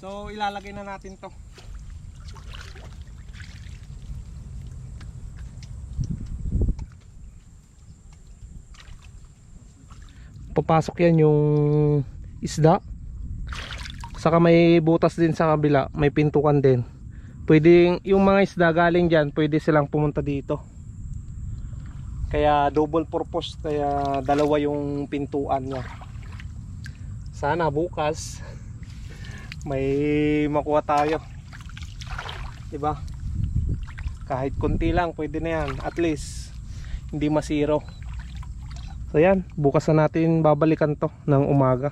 So ilalagay na natin to. Papasok yan yung isda. Saka may butas din sa kabila, may pintukan din. Pwede yung mga isda galing diyan, pwede silang pumunta dito. Kaya double purpose, kaya dalawa yung pintuan niya. Sana bukas may makuha tayo. 'Di ba? Kahit konti lang pwede na 'yan. At least hindi masiro. So yan, bukas na natin babalikan 'to ng umaga.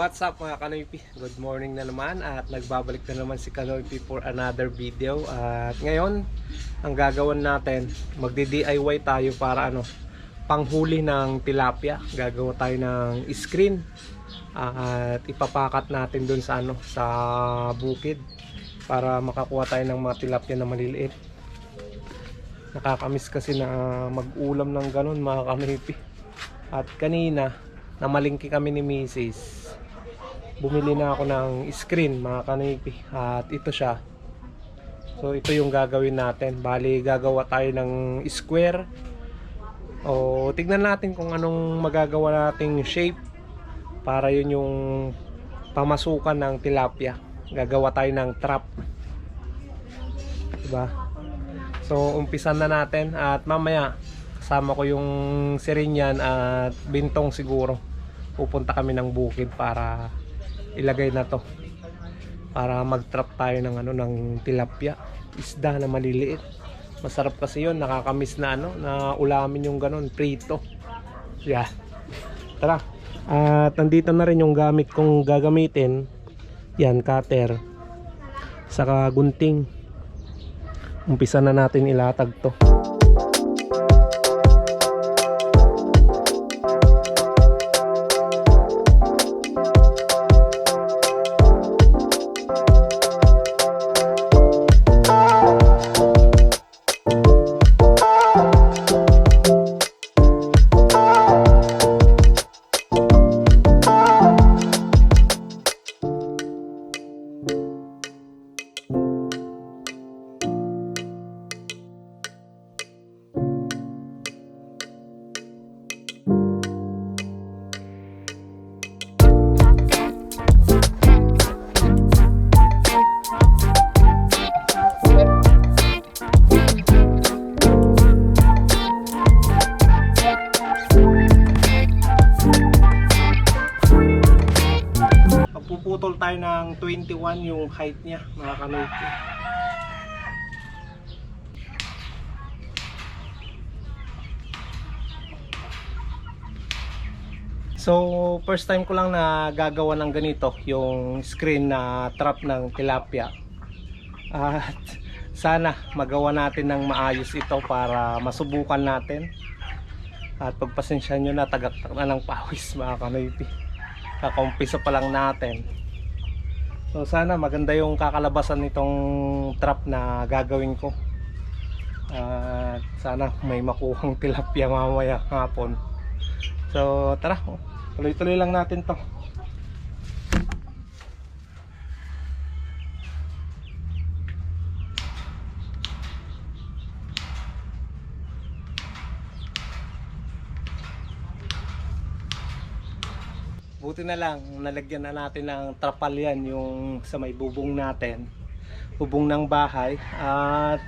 What's up mga Kanoypi? Good morning na naman at nagbabalik na naman si Kanoypi for another video. At ngayon ang gagawin natin magdi-DIY tayo para ano panghuli ng tilapia. Gagawa tayo ng screen at ipapakat natin dun sa ano sa bukid para makakuha tayo ng mga tilapia na maliliit. Nakakamiss kasi na mag-ulam ng ganun mga Kanoypi. At kanina namalingki kami ni Mrs bumili na ako ng screen mga kanipi at ito siya. So ito yung gagawin natin. Bali gagawa tayo ng square. O tignan natin kung anong magagawa nating shape para yun yung pamasukan ng tilapia. Gagawa tayo ng trap. Diba? So umpisan na natin. At mamaya kasama ko yung sirinyan at bintong siguro. Pupunta kami ng bukid para ilagay na to para mag-trap tayo ng ano ng tilapia. Isda na maliliit. Masarap kasi yun. Nakakamiss na ano na ulamin yung ganun prito. Yeah. Tara. At nandito na rin yung gamit kong gagamitin. Yan cutter. Saka gunting. Umpisa na natin ilatag to 21 yung height niya mga kanoypi. So, first time ko lang na gagawa ng ganito, yung screen na trap ng tilapia. At sana magawa natin ng maayos ito para masubukan natin. At pagpasensya nyo na, tagaktak na ng pawis mga kanoypi kakaumpisa pa lang natin so sana maganda yung kakalabasan nitong trap na gagawin ko. At sana may makuhang tilapia mamaya hapon. So tara tuloy tuloy lang natin to Buti na lang, nalagyan na natin ng trapal yan yung sa may bubong natin. Bubong ng bahay. At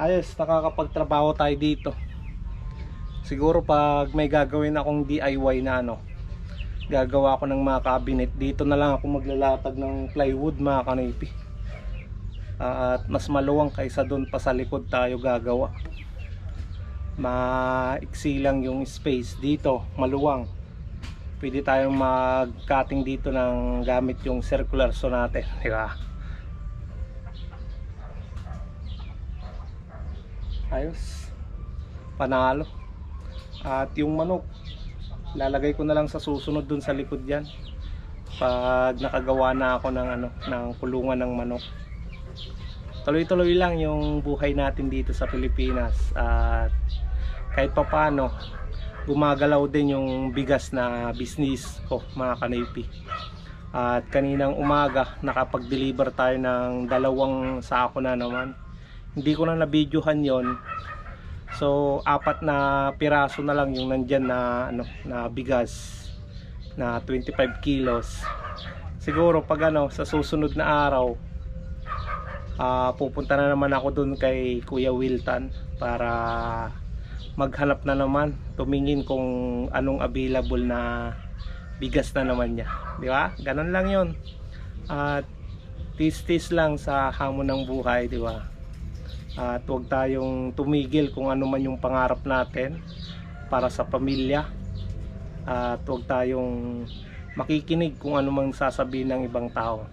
ayos, nakakapagtrabaho tayo dito. Siguro pag may gagawin akong DIY na ano, gagawa ako ng mga cabinet. Dito na lang ako maglalatag ng plywood mga kanipi. At mas maluwang kaysa doon pa sa likod tayo gagawa. Maiksi lang yung space dito, maluwang pwede tayong mag-cutting dito ng gamit yung circular saw natin, di ba? Ayos. Panalo. At yung manok, lalagay ko na lang sa susunod dun sa likod diyan. Pag nakagawa na ako ng ano, ng kulungan ng manok. Tuloy-tuloy lang yung buhay natin dito sa Pilipinas at kahit pa paano gumagalaw din yung bigas na business ko mga kanipi at kaninang umaga nakapag-deliver tayo ng dalawang sako na naman. Hindi ko na na-videohan yon so apat na piraso na lang yung nandyan na, ano, na bigas na 25 kilos. Siguro pag ano sa susunod na araw ah, pupunta na naman ako dun kay Kuya Wilton para maghanap na naman. Tumingin kung anong available na bigas na naman niya. Di ba? Ganun lang yon at tis-tis lang sa hamon ng buhay di ba? At huwag tayong tumigil kung ano man yung pangarap natin para sa pamilya. At huwag tayong makikinig kung ano mang sasabihin ng ibang tao.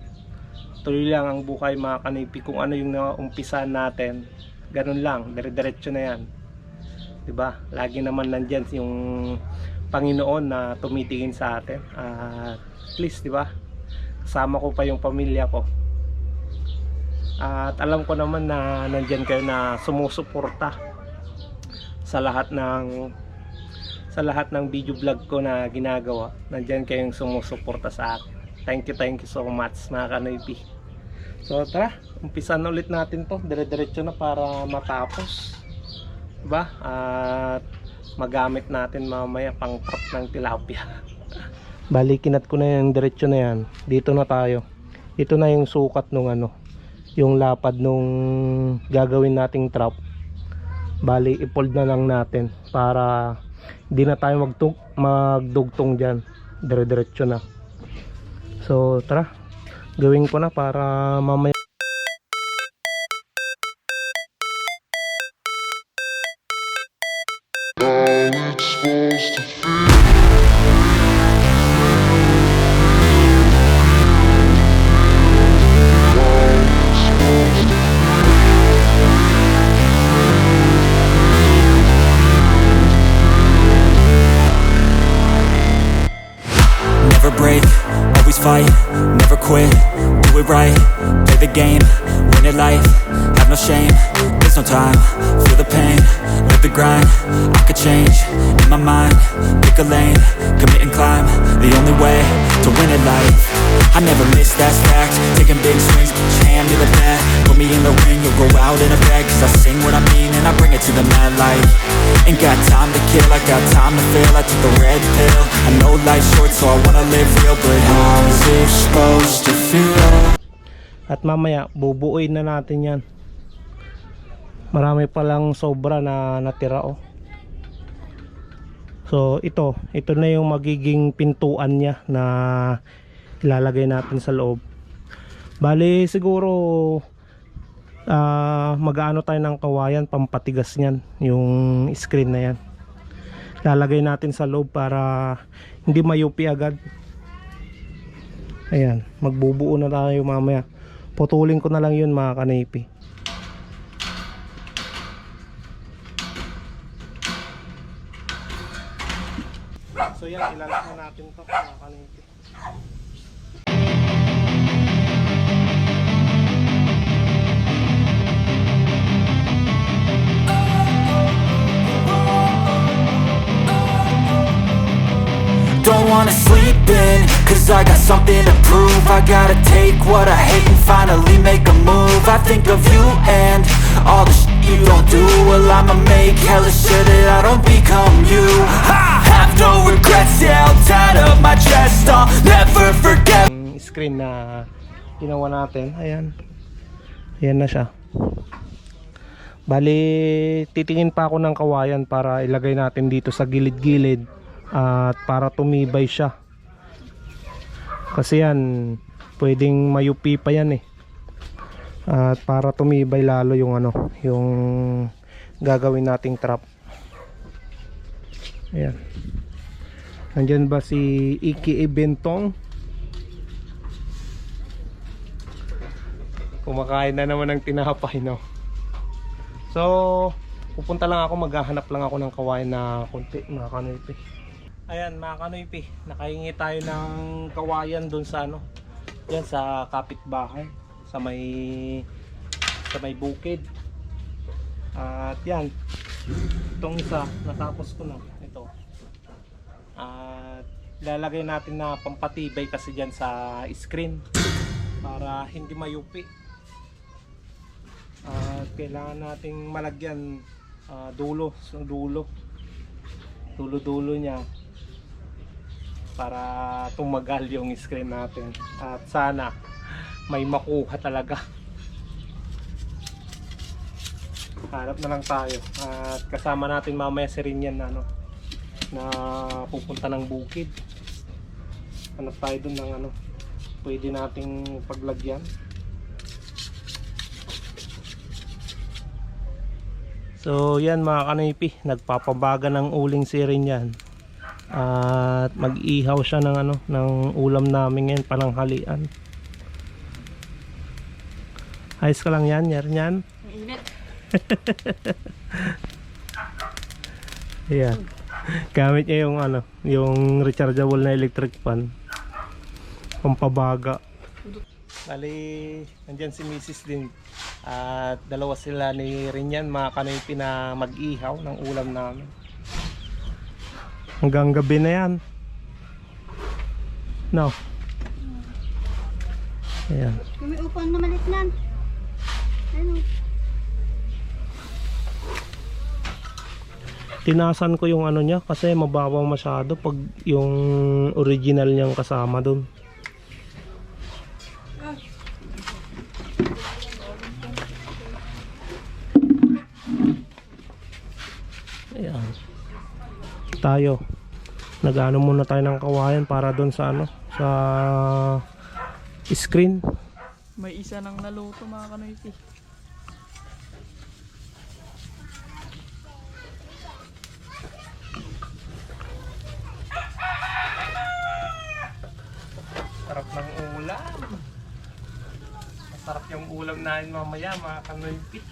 Tuloy lang ang buhay mga kanipi kung ano yung naumpisan natin ganun lang. Dire-diretso na yan 'di ba lagi naman nandyan yung Panginoon na tumitingin sa atin. At please 'di ba kasama ko pa yung pamilya ko. At alam ko naman na nandyan kayo na sumusuporta sa lahat ng sa lahat ng video vlog ko na ginagawa. Nandyan kayong sumusuporta sa akin. Thank you thank you so much mga kanoypi. So tara umpisan ulit natin to. Dire-diretso na para matapos diba at magamit natin mamaya pang prop ng tilapia. Balikinat ko na yung diretso na yan. Dito na tayo. Ito na yung sukat nung ano yung lapad nung gagawin nating trap. Bali i-fold na lang natin para hindi na tayo magtug magdugtong dyan. Dire diretso na. So tara. Gawin ko na para mamaya always fight, never quit, do it right, play the game, win it life, no shame, there's no time, feel the pain, live the grind, I could change, in my mind, pick a lane, commit and climb, the only way to win it life, I never miss, that's fact, taking big swings, put your hand to the bat, put me in the ring, you'll go out in a bag, cause I sing what I mean and I bring it to the mad light, ain't got time to kill, I got time to feel, I took the red pill, I know life's short so I wanna live real, but how's it supposed to feel? at mamaya bubuoy na natin yan marami palang sobra na natira oh. So ito ito na yung magiging pintuan niya na ilalagay natin sa loob. Bali siguro ah mag-ano tayo ng kawayan pampatigas niyan yung screen na yan. Lalagay natin sa loob para hindi mayupi agad. Ayan magbubuo na tayo mamaya. Putulin ko na lang yun mga kanipi yan ilalak na natin to mga kanipi Don't wanna sleep in, cause I got something to prove. I gotta take what I hate and finally make a move. I think of you and all the you. Don't do Well I'ma make hella sure that I don't become you. I have no regrets, yeah, I'll tie up my chest. I'll never forget. Screen na ginawa natin ayan. Ayan na siya. Bali titingin pa ako ng kawayan para ilagay natin dito sa gilid-gilid at para tumibay siya. Kasi yan pwedeng mayupi pa yan eh at para tumibay lalo yung ano yung gagawin nating trap. Ayan. Nandyan ba si Iki Bentong kumakain na naman ng tinapay no? So pupunta lang ako maghahanap lang ako ng kawain na konti mga kanoypi ayan mga kanoypi nakahingi tayo ng kawayan dun sa ano yan sa kapitbahay sa may sa may bukid at yan Itong isa, natapos ko na. Ito. At lalagay natin na pampatibay kasi dyan sa screen para hindi mayupi. At kailangan nating malagyan ah, dulo, sa dulo. Dulo-dulo niya para tumagal yung screen natin. At sana may makuha talaga. Hanap na lang tayo. At kasama natin mamaya si Rinyan na ano na pupunta ng bukid. Hanap tayo dun ng ano pwede nating paglagyan. So yan mga kanipi, nagpapabaga ng uling si Rinyan. At mag-ihaw siya ng ano ng ulam namin ngayon pananghalian. Ayos ka lang yan, Rinyan. Ang init. Ayan. Gamit niya yung ano, yung rechargeable na electric fan. Pampabaga. Bali, nandyan si Mrs. din. At dalawa sila ni Rinyan, mga kanoypi na mag-ihaw ng ulam namin. Hanggang gabi na yan. No. Ayan. May upang na malit nan. Ano? Tinasan ko yung ano niya kasi mababaw masyado pag yung original niyang kasama dun. Ayan. Tayo. Nagano muna tayo ng kawayan para doon sa ano sa screen. May isa nang naluto mga kanoyti. Sarap ng ulam. Masarap yung ulam namin mamaya, mga kanoypit.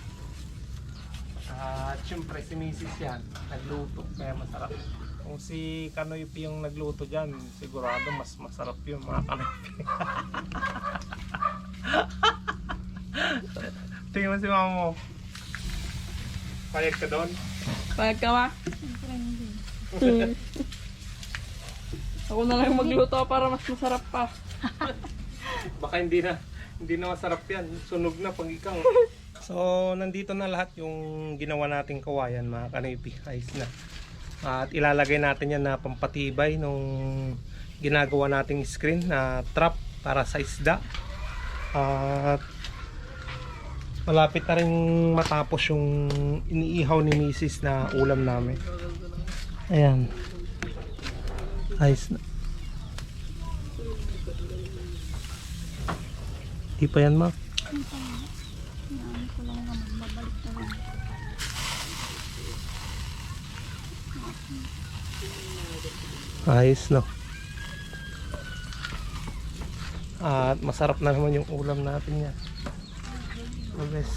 At syempre si Mrs. yan, nagluto, kaya masarap. Kung si Kanoypi yung nagluto dyan, sigurado mas masarap yung mga Kanoypi. Tingnan mo si mama mo. Payag ka doon? Payag ka ma? Hmm. Ako na lang magluto para mas masarap pa. Baka hindi na hindi na masarap yan. Sunog na pag ikaw. so, nandito na lahat yung ginawa nating kawayan, mga kanipi. Ayos na. At ilalagay natin yan na pampatibay nung ginagawa nating screen na trap para sa isda. At malapit na rin matapos yung iniihaw ni Mrs. na ulam namin. Ayan. Ayos na. Di pa yan, ma. Ayos, no? At masarap na naman yung ulam natin yan. Yes.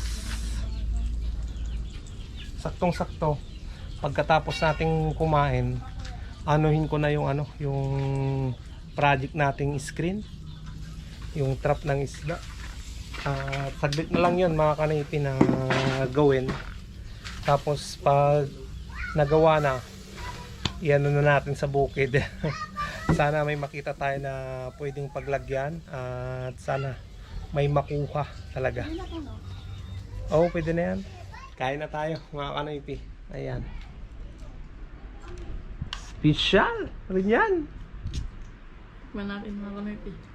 Saktong sakto. Pagkatapos nating kumain, anuhin ko na yung ano, yung project nating screen yung trap ng isda at saglit na lang yun mga kanipi na gawin. Tapos pag nagawa na iano na natin sa bukid. Sana may makita tayo na pwedeng paglagyan at sana may makuha talaga. Oo pwede na yan. Kain na tayo mga kanipi ayan. Special rin yan. Manakin mga kanoyti.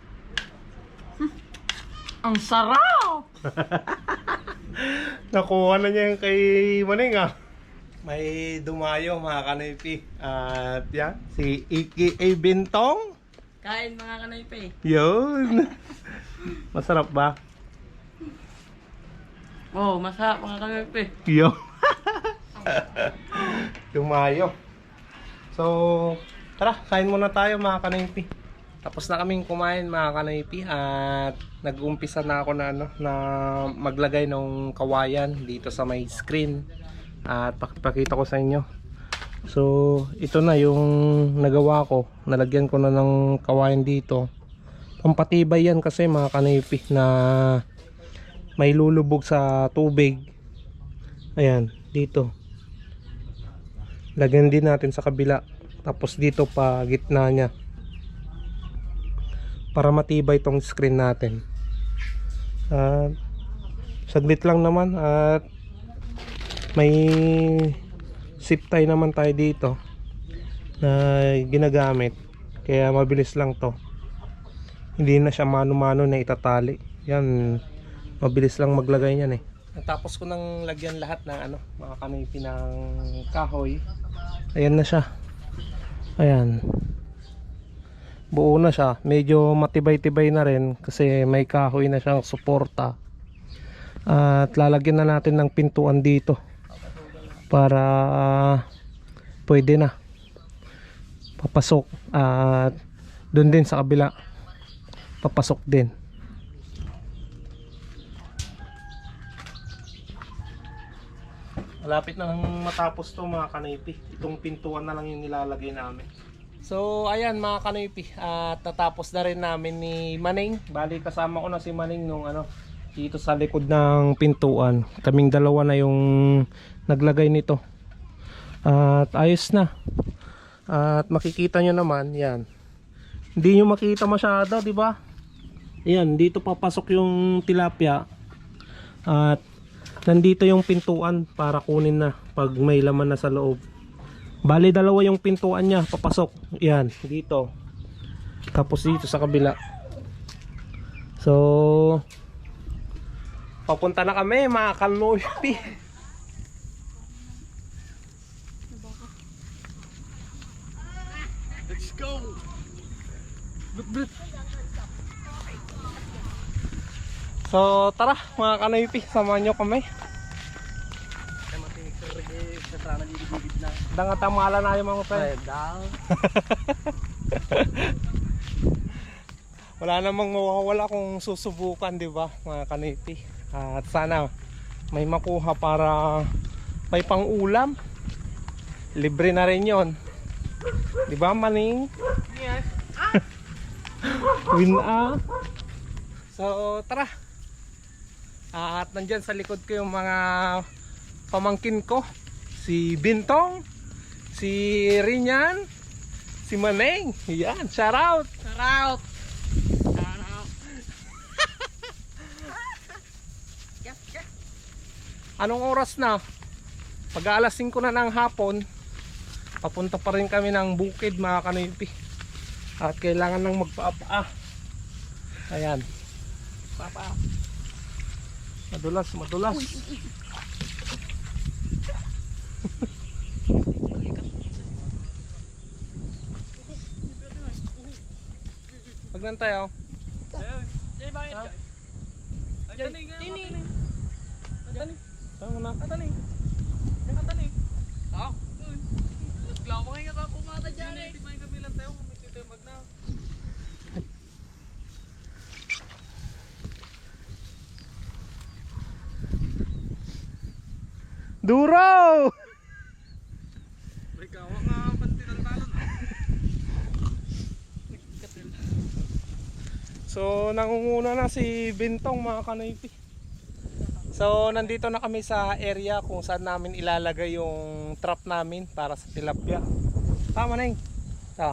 Ang sarap! Nakuha na niya yung kay Maning ah. May dumayo mga kanipi. At yan, si AKA Bintong. Kain mga kanoyti. Yun. Masarap ba? Oh, masarap mga kanoyti. Yo. Dumayo. So, tara, kain muna tayo mga kanipi. Tapos na kaming kumain mga kanipi at nag-umpisa na ako na ano na maglagay ng kawayan dito sa may screen at pakipakita ko sa inyo. So, ito na yung nagawa ko. Nalagyan ko na ng kawayan dito. Pampatibay yan kasi mga kanipi na may lulubog sa tubig. Ayan, dito. Lagyan din natin sa kabila. Tapos dito pa gitna niya. Para matibay tong screen natin. At saglit lang naman at may zip tie naman tayo dito na ginagamit. Kaya mabilis lang to. Hindi na siya mano-mano na itatali. Yan, mabilis lang maglagay niyan eh. Tapos ko nang lagyan lahat ng ano, mga kanipi ng kahoy. Ayan na siya. Ayan. Buo na siya. Medyo matibay-tibay na rin kasi may kahoy na siyang suporta. At lalagyan na natin ng pintuan dito para ah, pwede na papasok at doon din sa kabila papasok din malapit na matapos to mga kanipi itong pintuan na lang yung nilalagay namin so ayan mga kanipi at natapos na rin namin ni Maning bali kasama ko na si Maning nung ano dito sa likod ng pintuan. Kaming dalawa na yung naglagay nito. At ayos na. At makikita nyo naman yan. Hindi nyo makita masyado di ba? Ayan, dito papasok yung tilapia. At nandito yung pintuan para kunin na pag may laman na sa loob bali dalawa yung pintuan niya. Papasok. Yan dito. Tapos dito sa kabila. So papunta na kami mga kanoypi let's go! So tara mga kanoypi, samahan nyo kami. Dangat tamala na yung mga friend. Wala namang mawawala kung susubukan, di ba mga kanoypi. At sana may makuha para may pang ulam. Libre na rin yon. Di ba maning? Yes. Win a. So tara. At nandyan sa likod ko yung mga pamangkin ko. Si Bintong, si Rinyan, si Maneng. Yan, shout out. Shout out! Shout out! Anong oras na? Pag alas 5 na ng hapon, papunta pa rin kami ng bukid mga kanipi. At kailangan nang magpapaa. Ayan. Papa. Madulas, madulas. Pag nan tayo. Tama na. Duro! So nangunguna na si Bintong mga kanaypi. So nandito na kami sa area kung saan namin ilalagay yung trap namin para sa tilapia. Tama na yun. Ah.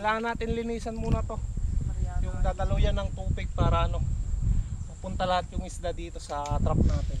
Kailangan natin linisan muna to. Yung dadaluyan ng tubig para ano, mapunta lahat yung isda dito sa trap natin.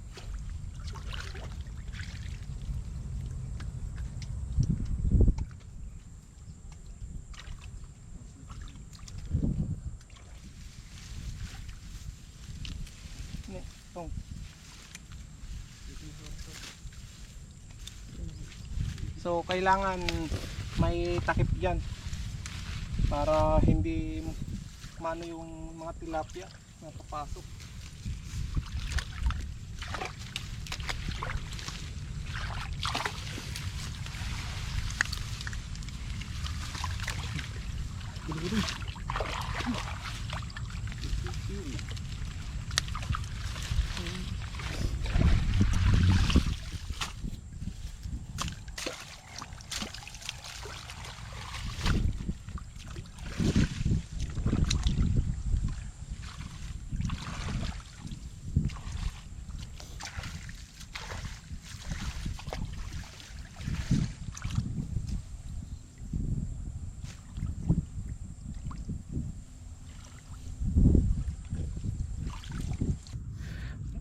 kailangan may takip diyan para hindi mano yung mga tilapia na papasok.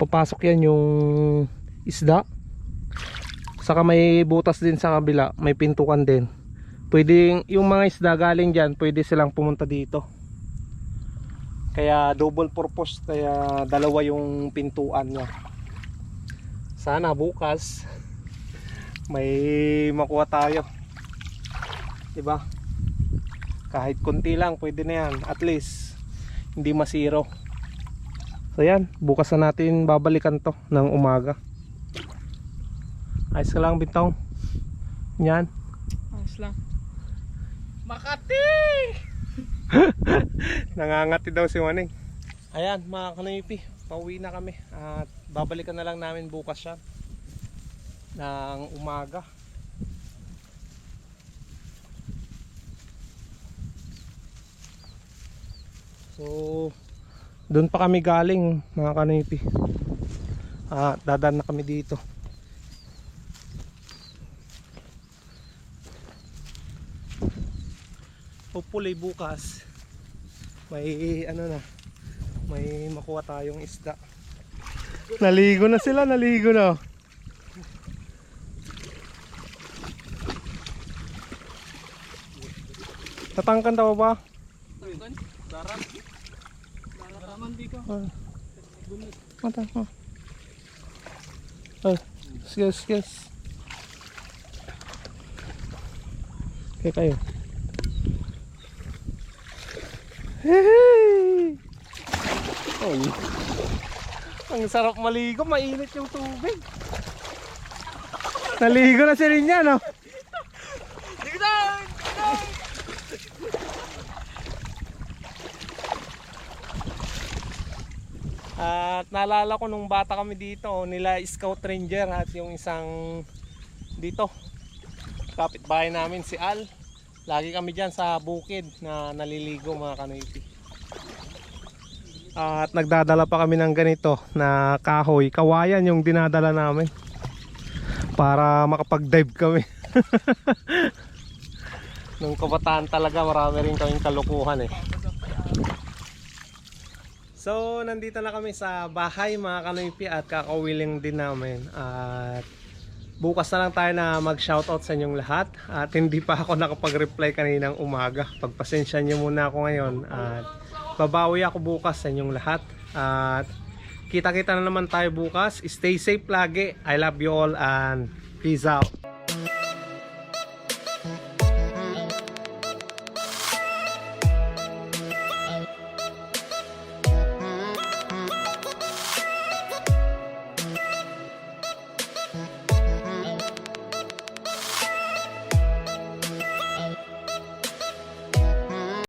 Papasok yan yung isda. Saka may butas din sa kabila may pintukan din. Pwedeng yung mga isda galing dyan pwede silang pumunta dito. Kaya double purpose kaya dalawa yung pintuan niya. Sana bukas may makuha tayo. Diba? Kahit konti lang pwede na yan. At least hindi masiro So yan, bukas na natin babalikan to ng umaga. Ayos ka lang bintong. Yan. Ayos lang. Makati! Nangangati daw si Maning. Ayan mga kanipi, pauwi na kami. At babalikan na lang namin bukas siya. Ng umaga. So, doon pa kami galing mga kanipi. Ah, dadan na kami dito. Hopefully bukas may ano na may makuha tayong isda. Naligo na sila, naligo na. Tatangkan daw ba? Tangkan. Darat. Ah. Mata mo. Oh, yes, yes. Okay kayo. Hey! Oh, ang sarap maligo, mainit yung tubig. Naligo na si Rinya, no? At naalala ko nung bata kami dito, nila Scout Ranger at yung isang dito, kapitbahay namin si Al. Lagi kami dyan sa bukid na naliligo mga kanoypi. At nagdadala pa kami ng ganito na kahoy, kawayan yung dinadala namin para makapag-dive kami. nung kabataan talaga marami rin kaming kalukuhan eh. So, nandito na kami sa bahay mga kanoypi at kakawiling din namin. At bukas na lang tayo na mag-shoutout sa inyong lahat. At hindi pa ako nakapag-reply kaninang umaga. Pagpasensya nyo muna ako ngayon. At babawi ako bukas sa inyong lahat. At Kita-kita na naman tayo bukas. Stay safe lagi. I love you all and peace out.